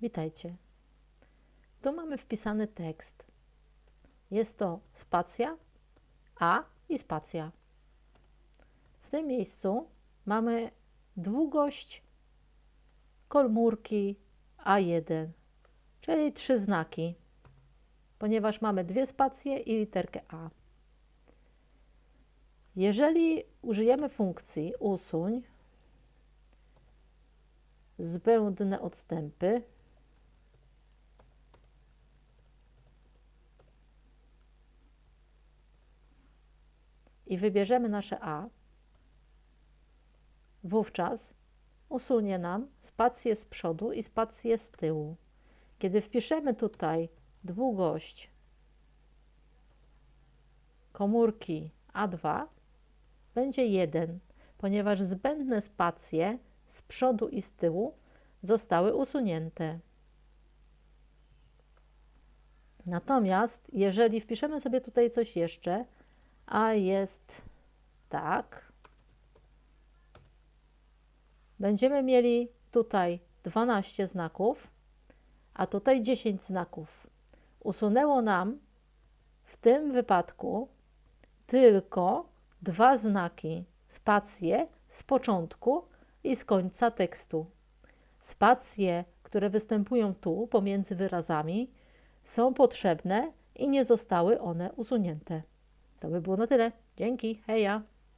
Witajcie. Tu mamy wpisany tekst. Jest to spacja A i spacja. W tym miejscu mamy długość komórki A1, czyli trzy znaki, ponieważ mamy dwie spacje i literkę A. Jeżeli użyjemy funkcji usuń zbędne odstępy, i wybierzemy nasze A, wówczas usunie nam spację z przodu i spację z tyłu. Kiedy wpiszemy tutaj długość komórki A2, będzie 1, ponieważ zbędne spacje z przodu i z tyłu zostały usunięte. Natomiast jeżeli wpiszemy sobie tutaj coś jeszcze, a jest tak, będziemy mieli tutaj 12 znaków, a tutaj 10 znaków. Usunęło nam w tym wypadku tylko dwa znaki, spacje z początku i z końca tekstu. Spacje, które występują tu pomiędzy wyrazami, są potrzebne i nie zostały one usunięte. To by było na tyle. Dzięki, heja!